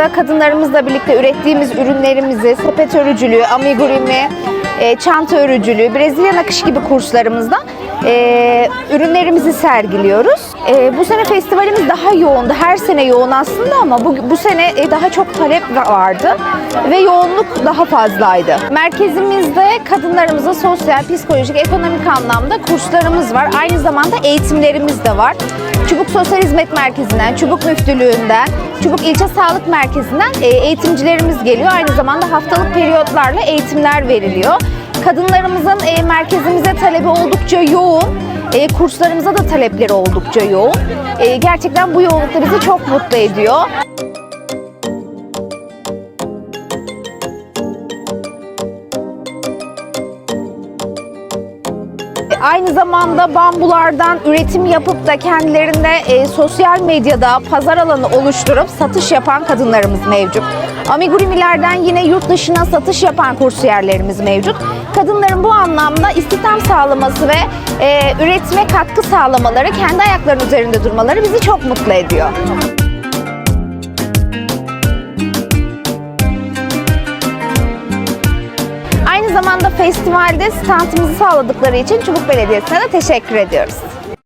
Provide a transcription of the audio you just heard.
zamanda kadınlarımızla birlikte ürettiğimiz ürünlerimizi, sepet örücülüğü, amigurumi, e, çanta örücülüğü, Brezilya nakışı gibi kurslarımızda e, ürünlerimizi sergiliyoruz. E, bu sene festivalimiz daha yoğundu. Her sene yoğun aslında ama bu, bu sene e, daha çok talep vardı ve yoğunluk daha fazlaydı. Merkezimizde kadınlarımıza sosyal, psikolojik, ekonomik anlamda kurslarımız var. Aynı zamanda eğitimlerimiz de var. Çubuk Sosyal Hizmet Merkezi'nden, Çubuk Müftülüğü'nden, Çubuk İlçe Sağlık Merkezi'nden e, eğitimcilerimiz geliyor. Aynı zamanda haftalık periyotlarla eğitimler veriliyor. Kadınlarımızın e, merkezimize talebi oldukça yoğun. E, kurslarımıza da talepleri oldukça yoğun. E, gerçekten bu yoğunluk da bizi çok mutlu ediyor. Aynı zamanda bambulardan üretim yapıp da kendilerinde e, sosyal medyada pazar alanı oluşturup satış yapan kadınlarımız mevcut. Amigurimilerden yine yurt dışına satış yapan kursiyerlerimiz mevcut. Kadınların bu anlamda istihdam sağlaması ve e, üretime katkı sağlamaları, kendi ayaklarının üzerinde durmaları bizi çok mutlu ediyor. Zamanda festivalde standımızı sağladıkları için Çubuk Belediyesi'ne de teşekkür ediyoruz.